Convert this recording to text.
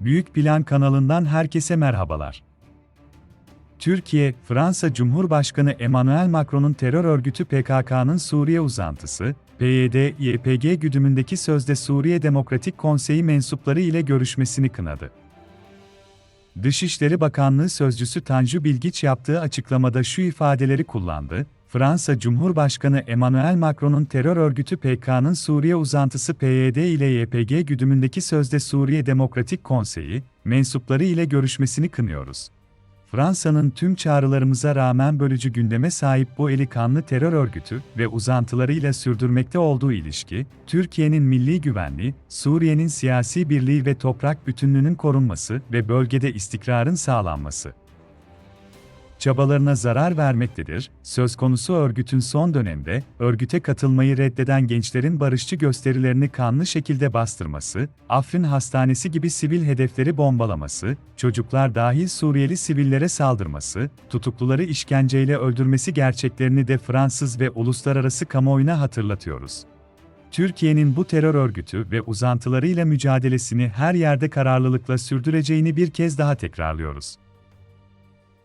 Büyük Plan kanalından herkese merhabalar. Türkiye, Fransa Cumhurbaşkanı Emmanuel Macron'un terör örgütü PKK'nın Suriye uzantısı, PYD-YPG güdümündeki sözde Suriye Demokratik Konseyi mensupları ile görüşmesini kınadı. Dışişleri Bakanlığı Sözcüsü Tanju Bilgiç yaptığı açıklamada şu ifadeleri kullandı, Fransa Cumhurbaşkanı Emmanuel Macron'un terör örgütü PKK'nın Suriye uzantısı PYD ile YPG güdümündeki sözde Suriye Demokratik Konseyi, mensupları ile görüşmesini kınıyoruz. Fransa'nın tüm çağrılarımıza rağmen bölücü gündeme sahip bu eli kanlı terör örgütü ve uzantılarıyla sürdürmekte olduğu ilişki, Türkiye'nin milli güvenliği, Suriye'nin siyasi birliği ve toprak bütünlüğünün korunması ve bölgede istikrarın sağlanması çabalarına zarar vermektedir. Söz konusu örgütün son dönemde örgüte katılmayı reddeden gençlerin barışçı gösterilerini kanlı şekilde bastırması, Afrin Hastanesi gibi sivil hedefleri bombalaması, çocuklar dahil Suriyeli sivillere saldırması, tutukluları işkenceyle öldürmesi gerçeklerini de Fransız ve uluslararası kamuoyuna hatırlatıyoruz. Türkiye'nin bu terör örgütü ve uzantılarıyla mücadelesini her yerde kararlılıkla sürdüreceğini bir kez daha tekrarlıyoruz